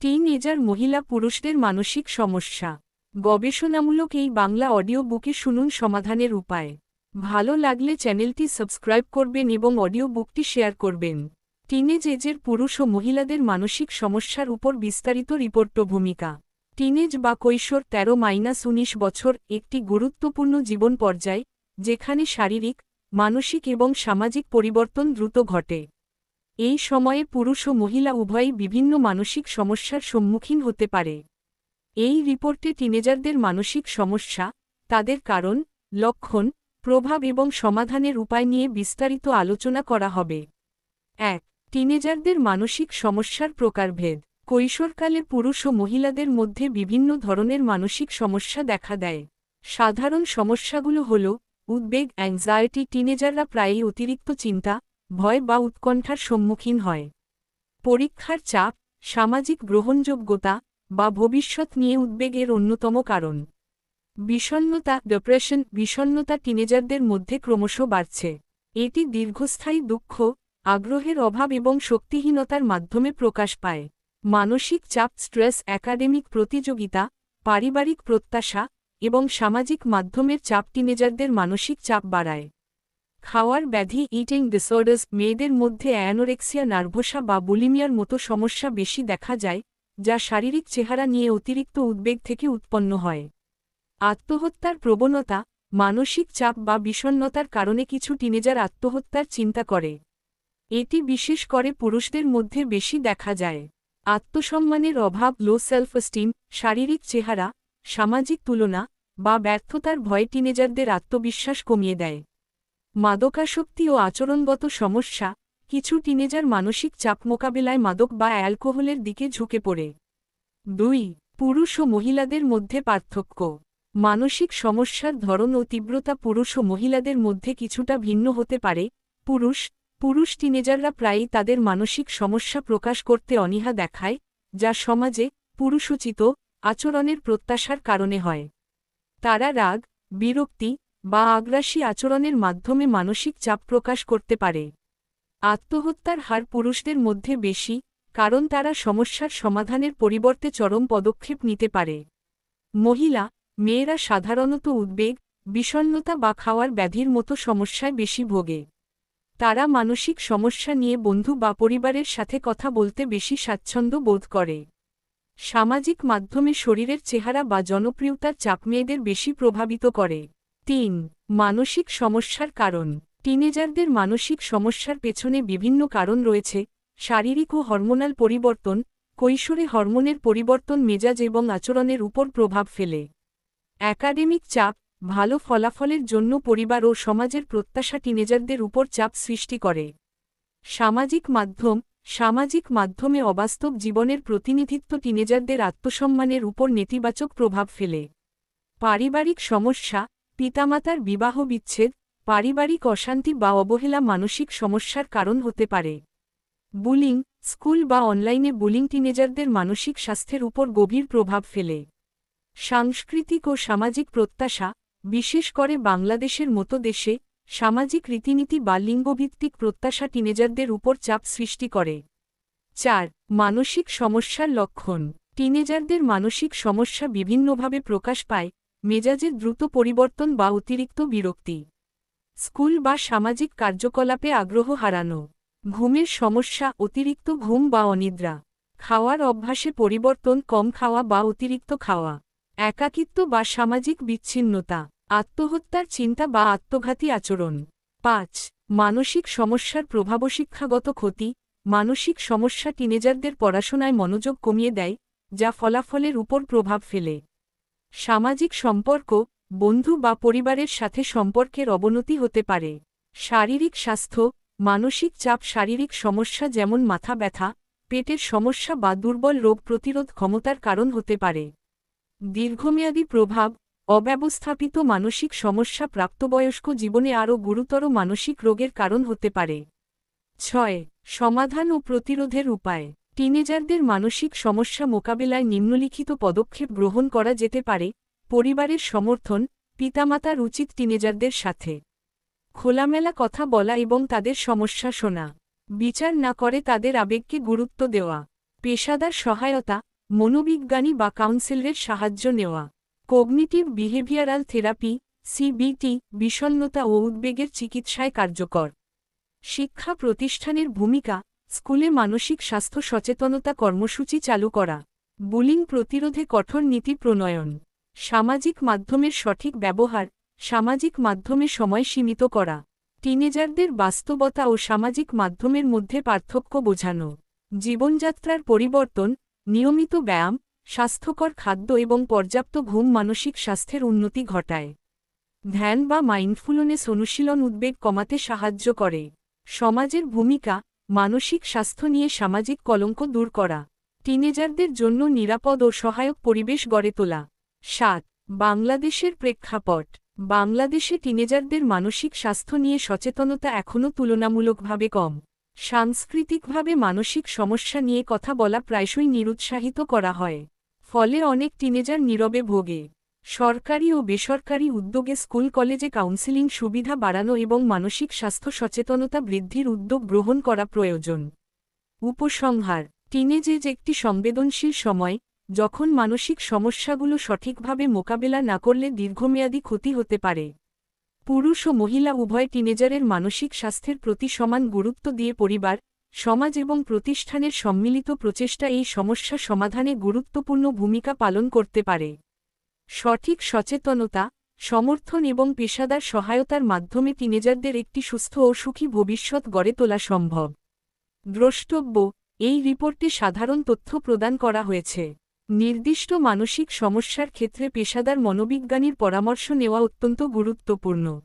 Tin এজার মহিলা পুরুষদের মানসিক সমস্যা। গবেষণামূলক এই বাংলা অডিও বুকে শুনুন সমাধানের উপায়। ভালো লাগলে চ্যানেলটি সাবস্ক্রাইব করবেন এবং অডিও বুকটি শেয়ার করবেন। টিনেজ এজের পুরুষ ও মহিলাদের মানসিক সমস্যার উপর বিস্তারিত রিপোর্ট ভূমিকা। টিনেজ বা কৈশোর তেরো মাইনাস উনিশ বছর একটি গুরুত্বপূর্ণ জীবন পর্যায়, যেখানে শারীরিক, মানসিক এবং সামাজিক পরিবর্তন দ্রুত ঘটে। এই সময়ে পুরুষ ও মহিলা উভয়ই বিভিন্ন মানসিক সমস্যার সম্মুখীন হতে পারে। এই রিপোর্টে টিনেজারদের মানসিক সমস্যা, তাদের কারণ, লক্ষণ, প্রভাব এবং সমাধানের উপায় নিয়ে বিস্তারিত আলোচনা করা হবে। এক, টিনেজারদের মানসিক সমস্যার প্রকারভেদ। কৈশোরকালে পুরুষ ও মহিলাদের মধ্যে বিভিন্ন ধরনের মানসিক সমস্যা দেখা দেয়। সাধারণ সমস্যাগুলো হল, উদ্বেগ অ্যাংজাইটি টিনেজাররা প্রায়ই অতিরিক্ত চিন্তা ভয় বা উৎকণ্ঠার সম্মুখীন হয়। পরীক্ষার চাপ, সামাজিক গ্রহণযোগ্যতা বা ভবিষ্যৎ নিয়ে উদ্বেগের অন্যতম কারণ। বিষণ্নতা ডিপ্রেশন বিষণ্নতা টিনেজারদের মধ্যে ক্রমশ বাড়ছে। এটি দীর্ঘস্থায়ী দুঃখ, আগ্রহের অভাব এবং শক্তিহীনতার মাধ্যমে প্রকাশ পায়। মানসিক চাপ স্ট্রেস একাডেমিক প্রতিযোগিতা, পারিবারিক প্রত্যাশা এবং সামাজিক মাধ্যমের চাপ টিনেজারদের মানসিক চাপ বাড়ায়। খাওয়ার ব্যাধি ইটিং ডিসঅর্ডার্স মেয়েদের মধ্যে অ্যানোরেক্সিয়া নার্ভোসা বা বুলিমিয়ার মতো সমস্যা বেশি দেখা যায়, যা শারীরিক চেহারা নিয়ে অতিরিক্ত উদ্বেগ থেকে উৎপন্ন হয়। আত্মহত্যার প্রবণতা, মানসিক চাপ বা বিষণ্নতার কারণে কিছু টিনেজার আত্মহত্যার চিন্তা করে। এটি বিশেষ করে পুরুষদের মধ্যে বেশি দেখা যায়। আত্মসম্মানের অভাব লো সেলফ এস্টিম শারীরিক চেহারা, সামাজিক তুলনা বা ব্যর্থতার ভয় টিনেজারদের আত্মবিশ্বাস কমিয়ে দেয়। মাদকাসক্তি ও আচরণগত সমস্যা, কিছু টিনেজার মানসিক চাপ মোকাবেলায় মাদক বা অ্যালকোহলের দিকে ঝুঁকে পড়ে। দুই, পুরুষ ও মহিলাদের মধ্যে পার্থক্য। মানসিক সমস্যার ধরন ও তীব্রতা পুরুষ ও মহিলাদের মধ্যে কিছুটা ভিন্ন হতে পারে। পুরুষ পুরুষ টিনেজাররা প্রায়ই তাদের মানসিক সমস্যা প্রকাশ করতে অনীহা দেখায়, যা সমাজে পুরুষোচিত আচরণের প্রত্যাশার কারণে হয়। তারা রাগ, বিরক্তি বা আগ্রাসী আচরণের মাধ্যমে মানসিক চাপ প্রকাশ করতে পারে। আত্মহত্যার হার পুরুষদের মধ্যে বেশি, কারণ তারা সমস্যার সমাধানের পরিবর্তে চরম পদক্ষেপ নিতে পারে। মহিলা, মেয়েরা সাধারণত উদ্বেগ বিষণ্নতা বা খাওয়ার ব্যাধির মতো সমস্যায় বেশি ভোগে। তারা মানসিক সমস্যা নিয়ে বন্ধু বা পরিবারের সাথে কথা বলতে বেশি স্বাচ্ছন্দ্য বোধ করে। সামাজিক মাধ্যমে শরীরের চেহারা বা জনপ্রিয়তার চাপ মেয়েদের বেশি প্রভাবিত করে। তিন, মানসিক সমস্যার কারণ। টিনেজারদের মানসিক সমস্যার পেছনে বিভিন্ন কারণ রয়েছে, শারীরিক ও হরমোনাল পরিবর্তন, কৈশোরে হরমোনের পরিবর্তন, মেজাজ এবং আচরণের উপর প্রভাব ফেলে। একাডেমিক চাপ, ভালো ফলাফলের জন্য পরিবার ও সমাজের প্রত্যাশা টিনেজারদের উপর চাপ সৃষ্টি করে। সামাজিক মাধ্যম, সামাজিক মাধ্যমে অবাস্তব জীবনের প্রতিনিধিত্ব টিনেজারদের আত্মসম্মানের উপর নেতিবাচক প্রভাব ফেলে। পারিবারিক সমস্যা পিতামাতার বিবাহ বিচ্ছেদ পারিবারিক অশান্তি বা অবহেলা মানসিক সমস্যার কারণ হতে পারে। বুলিং, স্কুল বা অনলাইনে বুলিং টিনেজারদের মানসিক স্বাস্থ্যের উপর গভীর প্রভাব ফেলে। সাংস্কৃতিক ও সামাজিক প্রত্যাশা, বিশেষ করে বাংলাদেশের মতো দেশে, সামাজিক রীতিনীতি বা লিঙ্গভিত্তিক প্রত্যাশা টিনেজারদের উপর চাপ সৃষ্টি করে। চার, মানসিক সমস্যার লক্ষণ। টিনেজারদের মানসিক সমস্যা বিভিন্নভাবে প্রকাশ পায় মেজাজের দ্রুত পরিবর্তন বা অতিরিক্ত বিরক্তি। স্কুল বা সামাজিক কার্যকলাপে আগ্রহ হারানো। ঘুমের সমস্যা, অতিরিক্ত ঘুম বা অনিদ্রা। খাওয়ার অভ্যাসে পরিবর্তন, কম খাওয়া বা অতিরিক্ত খাওয়া। একাকিত্ব বা সামাজিক বিচ্ছিন্নতা। আত্মহত্যার চিন্তা বা আত্মঘাতী আচরণ। পাঁচ, মানসিক সমস্যার প্রভাব শিক্ষাগত ক্ষতি। মানসিক সমস্যা টিনেজারদের পড়াশোনায় মনোযোগ কমিয়ে দেয়, যা ফলাফলের উপর প্রভাব ফেলে। সামাজিক সম্পর্ক, বন্ধু বা পরিবারের সাথে সম্পর্কের অবনতি হতে পারে। শারীরিক স্বাস্থ্য, মানসিক চাপ, শারীরিক সমস্যা যেমন মাথা ব্যথা, পেটের সমস্যা বা দুর্বল রোগ প্রতিরোধ ক্ষমতার কারণ হতে পারে। দীর্ঘমেয়াদী প্রভাব, অব্যবস্থাপিত মানসিক সমস্যা প্রাপ্তবয়স্ক জীবনে আরও গুরুতর মানসিক রোগের কারণ হতে পারে। ছয়, সমাধান ও প্রতিরোধের উপায়। টিনেজারদের মানসিক সমস্যা মোকাবেলায় নিম্নলিখিত পদক্ষেপ গ্রহণ করা যেতে পারে, পরিবারের সমর্থন, পিতামাতার উচিত টিনেজারদের সাথে খোলামেলা কথা বলা এবং তাদের সমস্যা শোনা, বিচার না করে তাদের আবেগকে গুরুত্ব দেওয়া, পেশাদার সহায়তা, মনোবিজ্ঞানী বা কাউন্সিলরের সাহায্য নেওয়া, কগনিটিভ বিহেভিয়ারাল থেরাপি সিবিটি বিষণ্নতা ও উদ্বেগের চিকিৎসায় কার্যকর, শিক্ষা প্রতিষ্ঠানের ভূমিকা স্কুলে মানসিক স্বাস্থ্য সচেতনতা কর্মসূচি চালু করা, বুলিং প্রতিরোধে কঠোর নীতি প্রণয়ন, সামাজিক মাধ্যমের সঠিক ব্যবহার, সামাজিক মাধ্যমে সময় সীমিত করা, টিনেজারদের বাস্তবতা ও সামাজিক মাধ্যমের মধ্যে পার্থক্য বোঝানো, জীবনযাত্রার পরিবর্তন, নিয়মিত ব্যায়াম, স্বাস্থ্যকর খাদ্য এবং পর্যাপ্ত ঘুম মানসিক স্বাস্থ্যের উন্নতি ঘটায়। ধ্যান বা মাইন্ডফুলনেস অনুশীলন উদ্বেগ কমাতে সাহায্য করে। সমাজের ভূমিকা মানসিক স্বাস্থ্য নিয়ে সামাজিক কলঙ্ক দূর করা। টিনেজারদের জন্য নিরাপদ ও সহায়ক পরিবেশ গড়ে তোলা। সাত, বাংলাদেশের প্রেক্ষাপট। বাংলাদেশে টিনেজারদের মানসিক স্বাস্থ্য নিয়ে সচেতনতা এখনও তুলনামূলকভাবে কম। সাংস্কৃতিকভাবে মানসিক সমস্যা নিয়ে কথা বলা প্রায়শই নিরুৎসাহিত করা হয়। ফলে অনেক টিনেজার নীরবে ভোগে। সরকারি ও বেসরকারি উদ্যোগে স্কুল, কলেজে কাউন্সেলিং সুবিধা বাড়ানো এবং মানসিক স্বাস্থ্য সচেতনতা বৃদ্ধির উদ্যোগ গ্রহণ করা প্রয়োজন। উপসংহার, টিনেজেজ একটি সংবেদনশীল সময়, যখন মানসিক সমস্যাগুলো সঠিকভাবে মোকাবেলা না করলে দীর্ঘমেয়াদী ক্ষতি হতে পারে। পুরুষ ও মহিলা উভয় টিনেজারের মানসিক স্বাস্থ্যের প্রতি সমান গুরুত্ব দিয়ে পরিবার, সমাজ এবং প্রতিষ্ঠানের সম্মিলিত প্রচেষ্টা এই সমস্যা সমাধানে গুরুত্বপূর্ণ ভূমিকা পালন করতে পারে। সঠিক সচেতনতা, সমর্থন এবং পেশাদার সহায়তার মাধ্যমে টিনেজারদের একটি সুস্থ ও সুখী ভবিষ্যৎ গড়ে তোলা সম্ভব। দ্রষ্টব্য, এই রিপোর্টে সাধারণ তথ্য প্রদান করা হয়েছে। নির্দিষ্ট মানসিক সমস্যার ক্ষেত্রে পেশাদার মনোবিজ্ঞানীর পরামর্শ নেওয়া অত্যন্ত গুরুত্বপূর্ণ।